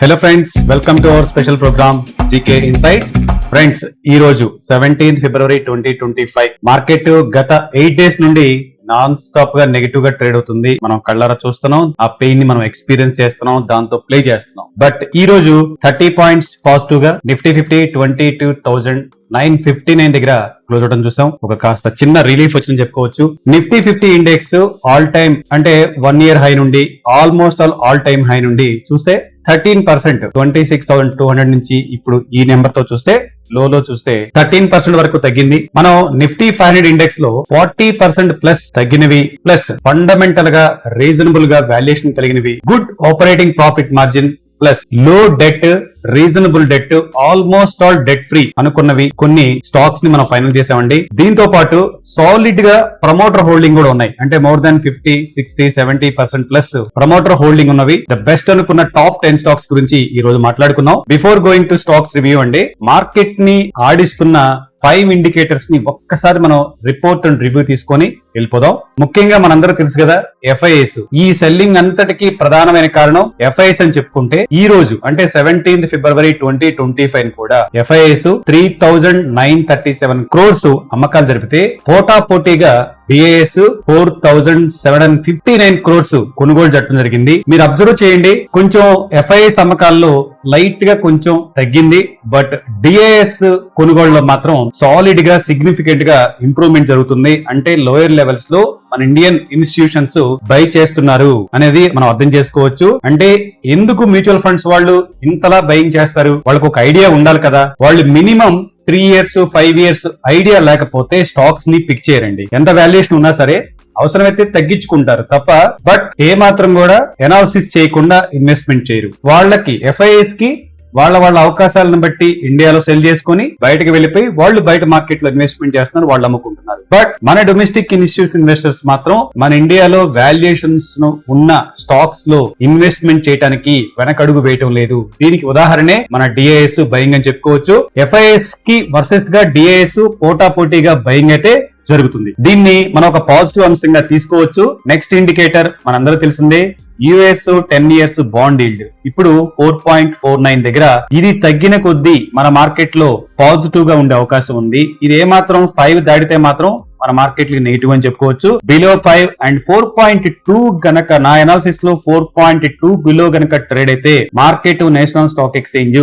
Hello friends welcome to our special programme GK insights friends ఈ రోజు seventeenth February twenty twenty five market గత eight days నుండి non స్టాప్గా నెగిటివ్గా trade అవుతుంది. మనం కళ్ళారా చూస్తున్నాం ఆ పెయిన్ని మనం ఎక్స్పీరియన్స్ చేస్తున్నాం దాంతో ప్లే చేస్తున్నాం. బట్ ఈ రోజు థర్టీ పాయింట్స్ పాజిటివ్గా Nifty fifty twenty two thousand nine fifty nine దగ్గర క్లోజ్ అవడం చూసాం. ఒక కాస్త చిన్న రిలీఫ్ వచ్చిందని చెప్పుకోవచ్చు. Nifty fifty index all time అంటే వన్ ఇయర్ హై నుండి almost all all time high నుండి చూస్తే thirteen percent twenty six thousand two hundred నుంచి ఇప్పుడు ఈ నెంబర్తో చూస్తే లోలో చూస్తే థర్టీన్ పర్సెంట్ వరకు తగ్గింది. మనం నిఫ్టీ ఫైవ్ హండ్రెడ్ ఇండెక్స్లో ఫార్టీ పర్సెంట్ ప్లస్ తగ్గినవి ప్లస్ ఫండమెంటల్గా రీజనబుల్గా వాల్యుయేషన్ కలిగినవి గుడ్ ఆపరేటింగ్ ప్రాఫిట్ మార్జిన్ ప్లస్లో debt reasonable debt almost all debt free అనుకున్నవి కొన్ని స్టాక్స్ని మనం ఫైనల్ చేసామండి. దీంతో పాటు సాలిడ్గా ప్రమోటర్ హోల్డింగ్ కూడా ఉన్నాయి. అంటే more than fifty sixty seventy percent plus promoter holding ఉన్నవి. ద బెస్ట్ అనుకున్న టాప్ టెన్ స్టాక్స్ గురించి ఈ రోజు మాట్లాడుకుందాం. Before going to stocks review అండి మార్కెట్ని ఆడిస్తున్న ఫైవ్ ఇండికేటర్స్ని ఒక్కసారి మనం రిపోర్ట్ అండ్ రివ్యూ తీసుకొని వెళ్ళిపోదాం. ముఖ్యంగా మనందరూ తెలుసు కదా ఎఫ్ఐఎస్ ఈ సెల్లింగ్ అంతటికి ప్రధానమైన కారణం ఎఫ్ఐఎస్ అని చెప్పుకుంటే ఈ రోజు అంటే seventeenth February twenty twenty five కూడా FIs three thousand nine thirty seven crores అమ్మకాలు జరిపితే పోటా పోటీగా BAS four thousand seven hundred fifty nine crores కొనుగోలు జట్టం జరిగింది. మీరు అబ్జర్వ్ చేయండి కొంచెం ఎఫ్ఐఎస్ అమ్మకాల్లో లైట్గా కొంచెం తగ్గింది బట్ డిఏఎస్ కొనుగోలులో మాత్రం సాలిడ్గా సిగ్నిఫికెంట్గా ఇంప్రూవ్మెంట్ జరుగుతుంది. అంటే లోయర్ లెవెల్స్లో మన ఇండియన్ ఇన్స్టిట్యూషన్స్ బై చేస్తున్నారు అనేది మనం అర్థం చేసుకోవచ్చు. అంటే ఎందుకు మ్యూచువల్ ఫండ్స్ వాళ్ళు ఇంతలా బయింగ్ చేస్తారు? వాళ్ళకు ఒక ఐడియా ఉండాలి కదా. వాళ్ళు minimum three years five years idea లేకపోతే స్టాక్స్ని పిక్ చేయరండి. ఎంత వాల్యుయేషన్ ఉన్నా సరే అవసరమైతే తగ్గించుకుంటారు తప్ప బట్ ఏ మాత్రం కూడా ఎనాలిసిస్ చేయకుండా ఇన్వెస్ట్మెంట్ చేయరు. వాళ్ళకి ఎఫ్ఐఎస్కి వాళ్ళ వాళ్ళ అవకాశాలను బట్టి ఇండియాలో సెల్ చేసుకొని బయటకు వెళ్ళిపోయి వాళ్ళు బయట మార్కెట్లో ఇన్వెస్ట్మెంట్ చేస్తున్నారు వాళ్ళు అమ్ముకుంటున్నారు. బట్ మన డొమెస్టిక్ ఇన్స్టిట్యూషన్ ఇన్వెస్టర్స్ మాత్రం మన ఇండియాలో వాల్యుయేషన్స్ ఉన్న స్టాక్స్లో ఇన్వెస్ట్మెంట్ చేయడానికి వెనకడుగు వేయటం లేదు. దీనికి ఉదాహరణే మన డిఐఎస్ బయింగ్ అని చెప్పుకోవచ్చు. ఎఫ్ఐఎస్కి వర్సెస్గా డిఐఎస్ పోటా పోటీగా బయింగ్ అయితే జరుగుతుంది. దీన్ని మనం ఒక పాజిటివ్ అంశంగా తీసుకోవచ్చు. నెక్స్ట్ ఇండికేటర్ మనందరూ తెలిసిందే US ten years bond yield. ఇప్పుడు ఫోర్ పాయింట్ ఫోర్ నైన్ దగ్గర ఇది తగ్గిన కొద్దీ మన మార్కెట్లో పాజిటివ్గా ఉండే అవకాశం ఉంది. ఇది ఏమాత్రం ఫైవ్ దాటితే మాత్రం మన మార్కెట్కి నెగిటివ్ అని చెప్పుకోవచ్చు. Below five and four point two గనక నా అనాలిసిస్లో ఫోర్ పాయింట్ టూ బిలో గనక ట్రేడ్ అయితే మార్కెట్ నేషనల్ స్టాక్ ఎక్స్చేంజ్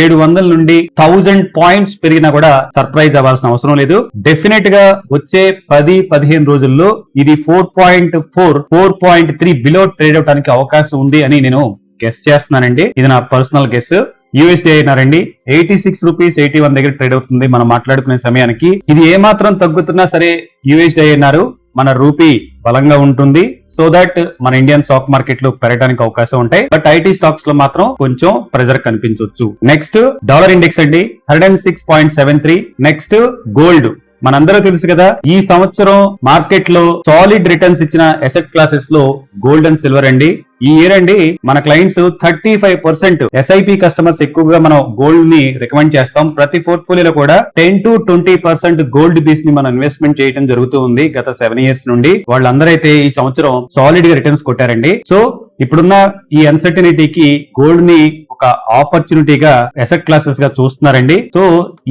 ఏడు వందల నుండి థౌజండ్ పాయింట్స్ పెరిగినా కూడా సర్ప్రైజ్ అవ్వాల్సిన అవసరం లేదు. డెఫినెట్గా వచ్చే పది పదిహేను రోజుల్లో ఇది four point four four point three below trade అవడానికి అవకాశం ఉంది అని నేను గెస్ చేస్తున్నానండి. ఇది నా personal guess USD అయినారండి eighty six rupees eighty one దగ్గర ట్రేడ్ అవుతుంది మనం మాట్లాడుకునే సమయానికి. ఇది ఏమాత్రం తగ్గుతున్నా సరే యూఎస్డీ అయినారు మన రూపీ బలంగా ఉంటుంది. సో దట్ మన ఇండియన్ స్టాక్ మార్కెట్లో పెరగడానికి అవకాశం ఉంటాయి. బట్ ఐటీ స్టాక్స్లో మాత్రం కొంచెం ప్రెజర్ కనిపించవచ్చు నెక్స్ట్ డాలర్ ఇండెక్స్ అండి. Hundred and six point seven three next gold మనందరూ తెలుసు కదా ఈ సంవత్సరం మార్కెట్లో సాలిడ్ రిటర్న్స్ ఇచ్చిన ఎసెట్ క్లాసెస్లో గోల్డ్ అండ్ సిల్వర్ అండి. ఈ ఇయర్ అండి మన clients thirty five percent SIP customers ఎక్కువగా మనం గోల్డ్ని రికమెండ్ చేస్తాం. ప్రతి పోర్ట్ఫోలియోలో కూడా ten to twenty percent gold బీస్ని మనం ఇన్వెస్ట్మెంట్ చేయడం జరుగుతూ ఉంది గత సెవెన్ ఇయర్స్ నుండి. వాళ్ళందరూ అయితే ఈ సంవత్సరం సాలిడ్గా రిటర్న్స్ కొట్టారండి. సో ఇప్పుడున్న ఈ అన్సర్టనిటీకి గోల్డ్ని ఒక ఆపర్చునిటీగా ఎసెట్ క్లాసెస్గా చూస్తున్నారండి. సో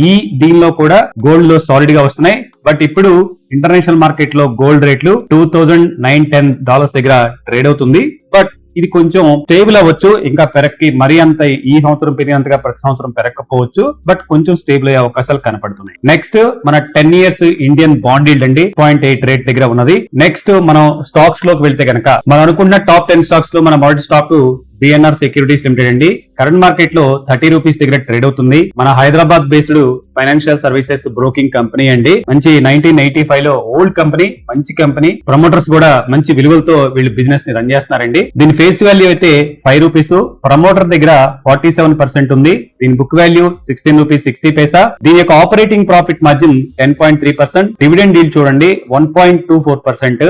ఈ దీనిలో కూడా గోల్డ్లో సాలిడ్గా వస్తున్నాయి. బట్ ఇప్పుడు ఇంటర్నేషనల్ మార్కెట్లో గోల్డ్ రేట్లు two thousand nine ten dollars దగ్గర ట్రేడ్ అవుతుంది. బట్ ఇది కొంచెం స్టేబుల్ అవ్వచ్చు. ఇంకా పెరక్కి మరీ అంత ఈ సంవత్సరం పెరిగినంతగా ప్రతి సంవత్సరం పెరగకపోవచ్చు బట్ కొంచెం స్టేబుల్ అయ్యే అవకాశాలు కనపడుతున్నాయి. నెక్స్ట్ మన ten years Indian bond yield అండి. పాయింట్ ఎయిట్ రేట్ దగ్గర ఉన్నది. నెక్స్ట్ మనం స్టాక్స్లోకి వెళ్తే కనుక మనం అనుకున్న టాప్ టెన్ స్టాక్స్లో మన మొదటి స్టాక్ బిఎన్ఆర్ సెక్యూరిటీస్ లిమిటెడ్ అండి. కరెంట్ మార్కెట్లో థర్టీ రూపీస్ దగ్గర ట్రేడ్ అవుతుంది. మన Hyderabad based financial services broking company అండి. మంచి నైన్టీన్ ఎయిటీ ఫైవ్లో ఓల్డ్ కంపెనీ మంచి కంపెనీ ప్రమోటర్స్ కూడా మంచి విలువలతో వీళ్ళు బిజినెస్ని రన్ చేస్తున్నారండి. దీని ఫేస్ వాల్యూ అయితే ఫైవ్ రూపీస్ ప్రమోటర్ దగ్గర ఫార్టీ సెవెన్ పర్సెంట్ ఉంది. దీని book value sixteen rupees sixty paisa దీని యొక్క operating profit margin ten point three percent dividend deal చూడండి one point two four percent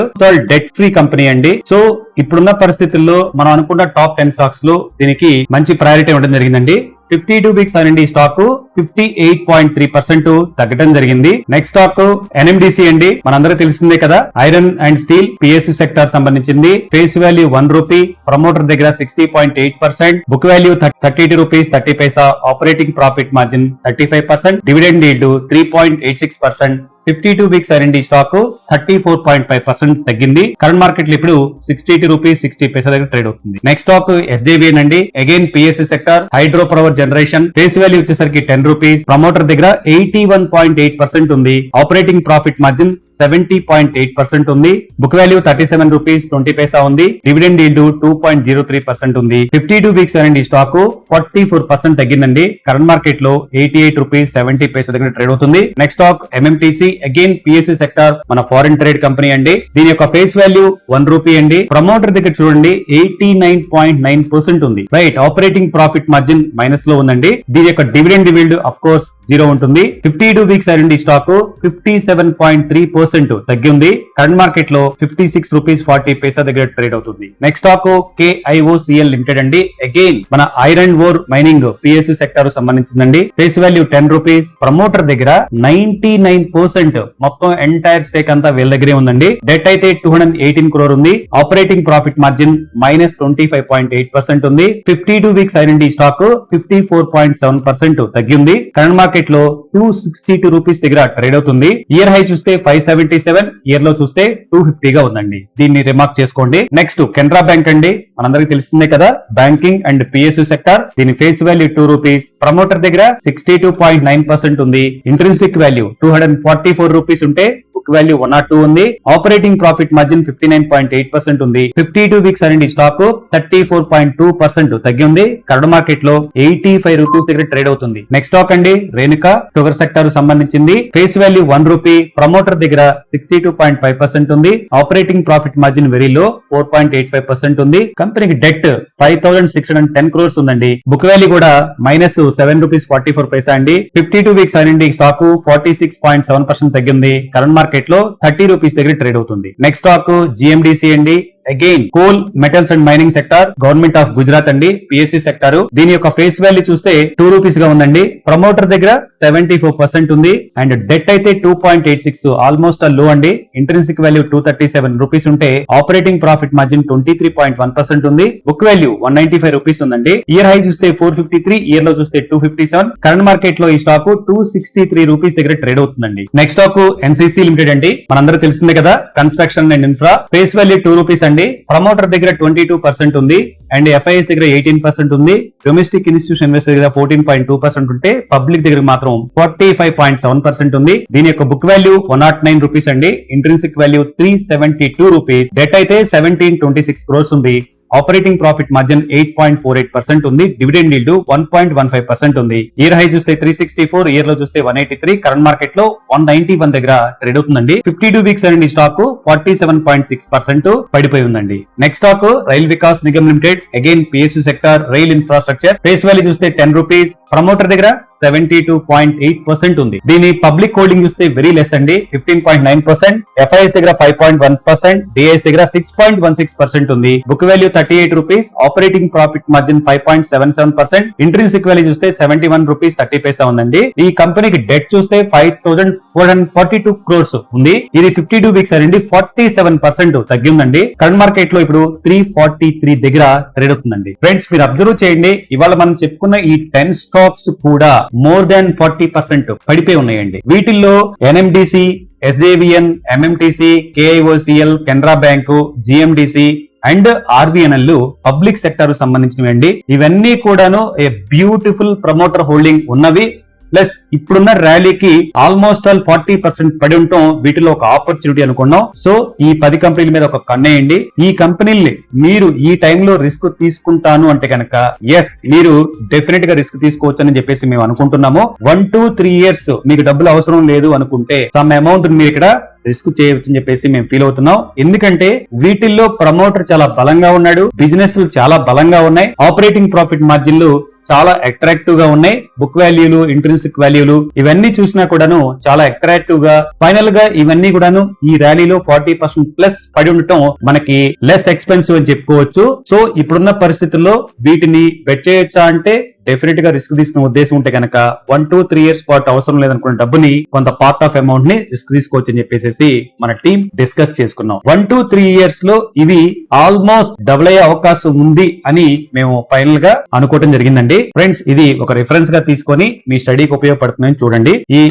debt free company అండి. So ఇప్పుడున్న పరిస్థితుల్లో మనం అనుకున్న టాప్ టెన్ స్టాక్స్లో దీనికి మంచి ప్రయారిటీ ఉండడం జరిగిందండి. ఫిఫ్టీ టూ వీక్స్ అండి stock fifty eight point three percent తగ్గడం జరిగింది. నెక్స్ట్ స్టాక్ ఎన్ఎండిసి అండి. మనందరూ తెలిసిందే కదా iron and steel PSU sector సంబంధించింది. Face value one rupee promoter దగ్గర sixty point eight percent book value thirty two rupees thirty paisa operating profit margin thirty five percent dividend yield three point eight six percent fifty two weeks RMD stock thirty four point five percent తగ్గింది. Current మార్కెట్లో ఇప్పుడు sixty two rupees sixty paisa దగ్గర trade అవుతుంది. Next stock SJVN అండి. Again PSC sector hydro power generation face value వచ్చేసరికి ten rupees promoter దగ్గర eighty one point eight percent ఉంది. Operating profit margin seventy point eight percent ఉంది. Book value thirty seven rupees twenty paisa ఉంది. Dividend yield two point zero three percent ఉంది. Fifty two weeks అండి stock forty four percent తగ్గిందండి. Current మార్కెట్లో eighty eight rupees seventy paisa దగ్గర trade అవుతుంది. Next stock MMTC again PSC sector మన foreign trade company అండి. దీని యొక్క ఫేస్ వాల్యూ వన్ రూపీ అండి. ప్రమోటర్ దగ్గర చూడండి eighty nine point nine percent ఉంది. రైట్ ఆపరేటింగ్ ప్రాఫిట్ మార్జిన్ మైనస్లో ఉందండి. దీని యొక్క dividend yield of course zero ఉంటుంది. ఫిఫ్టీ టూ వీక్స్ అండి stock. Fifty seven point three percent తగ్గింది. కరెంట్ మార్కెట్లో fifty six rupees forty paisa దగ్గర ట్రేడ్ అవుతుంది. నెక్స్ట్ స్టాక్ కేఐఓసిఎల్ లిమిటెడ్ అండి. అగైన్ మన iron ore mining PSC sector సంబంధించిందండి. Face value ten rupees. Promoter దగ్గర ninety nine percent మొత్తం entire stake అంతా వీళ్ళ దగ్గరే ఉందండి. డెట్ అయితే టూ హండ్రెడ్ ఎయిటీన్ క్రోర్ ఉంది. Operating profit margin minus twenty five point eight percent ఉంది. Fifty two weeks identity stock. Fifty four point seven percent తగ్గింది. కరెంట్ మార్కెట్ లో టూ సిక్స్టీ టూ రూపీస్ దగ్గర ట్రేడ్ అవుతుంది. ఇయర్ హై చూస్తే five seventy seven ఇయర్లో చూస్తే two ఫిఫ్టీగా ఉందండి. దీన్ని రిమార్క్ చేసుకోండి. నెక్స్ట్ కెనరా బ్యాంక్ అండి. మనందరికి తెలిసిందే కదా బ్యాంకింగ్ అండ్ పిఎస్యు సెక్టర్ దీని face value two rupees promoter దగ్గర sixty two point nine percent ఉంది. Intrinsic value two hundred forty four rupees ఉంటే book value one nought two ఉంది. Operating profit margin fifty nine point eight percent ఉంది. Fifty two weeks అనేది stock thirty four point two percent తగ్గి ఉంది. Current మార్కెట్లో eighty five rupees దగ్గర trade అవుతుంది. Next stock అండి రేణుక షుగర్ సెక్టర్ సంబంధించింది. Face value one rupee promoter దగ్గర sixty two point five percent ఉంది. Operating profit margin very low four point eight five percent ఉంది. కంపెనీకి debt five thousand six hundred ten crores ఉందండి. Book value కూడా minus seven rupees forty four paisa అండి. Fifty two weeks అండి stock forty six point seven percent తగ్గింది current market లో thirty rupees దగ్గర trade అవుతుంది. నెక్స్ట్ స్టాక్ జిఎండిసి అండి again coal metals and mining sector government of Gujarat అండి PSC sector దీని యొక్క ఫేస్ వాల్యూ చూస్తే టూ రూపీస్గా ఉందండి. ప్రమోటర్ దగ్గర సెవెంటీ ఫోర్ పర్సెంట్ ఉంది. అండ్ డెట్ అయితే టూ పాయింట్ ఎయిట్ సిక్స్ ఆల్మోస్ట్లో అండి. Intrinsic value two thirty seven rupees ఉంటే operating profit margin twenty three point one percent ఉంది. Book value one ninety five rupees ఉందండి. ఇయర్ హై చూస్తే four fifty three ఇయర్లో చూస్తే two fifty seven current మార్కెట్లో ఈ stock two sixty three rupees దగ్గర trade అవుతుందండి. నెక్స్ట్ స్టాక్ ఎన్సీసీ లిమిటెడ్ అండి. మనందరూ తెలిసిందే కదా construction and infra face value two rupees అండి. ప్రమోటర్ దగ్గర ట్వంటీ టూ పర్సెంట్ ఉంది. అండ్ ఎఫ్ఐఎస్ దగ్గర ఎయిటీన్ పర్సెంట్ ఉంది. డొమెస్టిక్ ఇన్స్టిట్యూషన్ ఇన్వెస్టర్ దగ్గర ఫోర్టీన్ పాయింట్ టూ పర్సెంట్ ఉంటే పబ్లిక్ దగ్గర మాత్రం forty five point seven percent ఉంది. దీని యొక్క book value one nought nine rupees అండి. Intrinsic value three seventy two rupees. Debt అయితే సెవెంటీన్ ట్వంటీ సిక్స్ క్రోర్స్ ఉంది. Operating profit margin eight point four eight percent ఉంది. Dividend yield one point one five percent ఉంది. Year high చూస్తే three sixty four ఇయర్లో చూస్తే one eighty three current మార్కెట్లో one ninety one దగ్గర trade అవుతుందండి. Fifty two weeks అండి stock forty seven point six percent పడిపోయి ఉందండి next stock rail Vikas Nigam limited again PSU sector rail infrastructure face value చూస్తే ten rupees promoter దగ్గర seventy two point eight percent ఉంది. దీని public holding చూస్తే very less అండి. Fifteen point nine percent FIs దగ్గర five point one percent DIs దగ్గర six point one six percent ఉంది. Book value thirty eight rupees operating profit margin five point seven seven percent intrinsic value చూస్తే seventy one rupees thirty paisa ఉందండి. ఈ కంపెనీకి debt చూస్తే five thousand four hundred forty two crores ఉంది. ఇది fifty two weeks అండి forty seven percent తగ్గిందండి. Current మార్కెట్లో ఇప్పుడు త్రీ ఫార్టీ త్రీ దగ్గర ట్రేడ్ అవుతుందండి. ఫ్రెండ్స్ మీరు అబ్జర్వ్ చేయండి. ఇవాళ మనం చెప్పుకున్న ఈ టెన్ స్టాక్స్ కూడా మోర్ దాన్ ఫార్టీ పర్సెంట్ పడిపోయి ఉన్నాయండి. వీటిల్లో NMDC SJVN MMTC KIOCL Canara bank GMDC and RVNL public sector సంబంధించినవి అండి. ఇవన్నీ కూడాను ఏ బ్యూటిఫుల్ ప్రమోటర్ హోల్డింగ్ ఉన్నవి. ప్లస్ ఇప్పుడున్న ర్యాలీకి ఆల్మోస్ట్ ఆల్ ఫార్టీ పర్సెంట్ పడి ఉండటం వీటిలో ఒక ఆపర్చునిటీ అనుకున్నాం. సో ఈ పది కంపెనీల మీద ఒక కన్నేయండి ఈ కంపెనీల్ని మీరు ఈ టైంలో రిస్క్ తీసుకుంటాను అంటే కనుక ఎస్ మీరు డెఫినెట్గా రిస్క్ తీసుకోవచ్చు అని చెప్పేసి మేము అనుకుంటున్నాము. వన్ టూ త్రీ ఇయర్స్ మీకు డబ్బులు అవసరం లేదు అనుకుంటే సమ్ అమౌంట్ మీరు ఇక్కడ రిస్క్ చేయవచ్చు అని చెప్పేసి మేము ఫీల్ అవుతున్నాం. ఎందుకంటే వీటిల్లో ప్రమోటర్ చాలా బలంగా ఉన్నాడు. బిజినెస్ చాలా బలంగా ఉన్నాయి. ఆపరేటింగ్ ప్రాఫిట్ మార్జిన్లు చాలా అట్రాక్టివ్గా ఉన్నాయి. బుక్ వాల్యూలు ఇంట్రెన్సిక్ వాల్యూలు ఇవన్నీ చూసినా కూడాను చాలా అట్రాక్టివ్గా ఫైనల్గా ఇవన్నీ కూడాను ఈ ర్యాలీలో ఫార్టీ పర్సెంట్ ప్లస్ పడి ఉండటం మనకి లెస్ ఎక్స్పెన్సివ్ అని చెప్పుకోవచ్చు. సో ఇప్పుడున్న పరిస్థితుల్లో వీటిని బెట్ చేయొచ్చా అంటే డెఫినెట్గా రిస్క్ తీసుకునే ఉద్దేశం ఉంటే కనుక వన్ టూ త్రీ ఇయర్స్ పాటు అవసరం లేదనుకున్న డబ్బుని కొంత పార్ట్ ఆఫ్ అమౌంట్ని రిస్క్ తీసుకోవచ్చు అని చెప్పేసి మన టీం డిస్కస్ చేసుకున్నాం. వన్ టూ త్రీ ఇయర్స్లో ఇవి ఆల్మోస్ట్ డబుల్ అయ్యే అవకాశం ఉంది అని మేము ఫైనల్గా అనుకోవటం జరిగిందండి. ఫ్రెండ్స్ ఇది ఒక రిఫరెన్స్గా తీసుకొని మీ స్టడీకి ఉపయోగపడుతుందని చూడండి. ఈ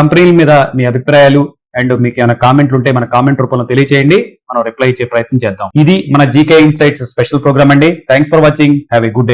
కంపెనీల మీద మీ అభిప్రాయాలు అండ్ మీకు ఏమైనా కామెంట్లు ఉంటే మన కామెంట్ రూపంలో తెలియచేయండి. మనం రిప్లై ఇచ్చే ప్రయత్నం చేద్దాం. ఇది మన జీకే ఇన్సైట్స్ స్పెషల్ ప్రోగ్రామ్ అండి. Thanks for watching have a good day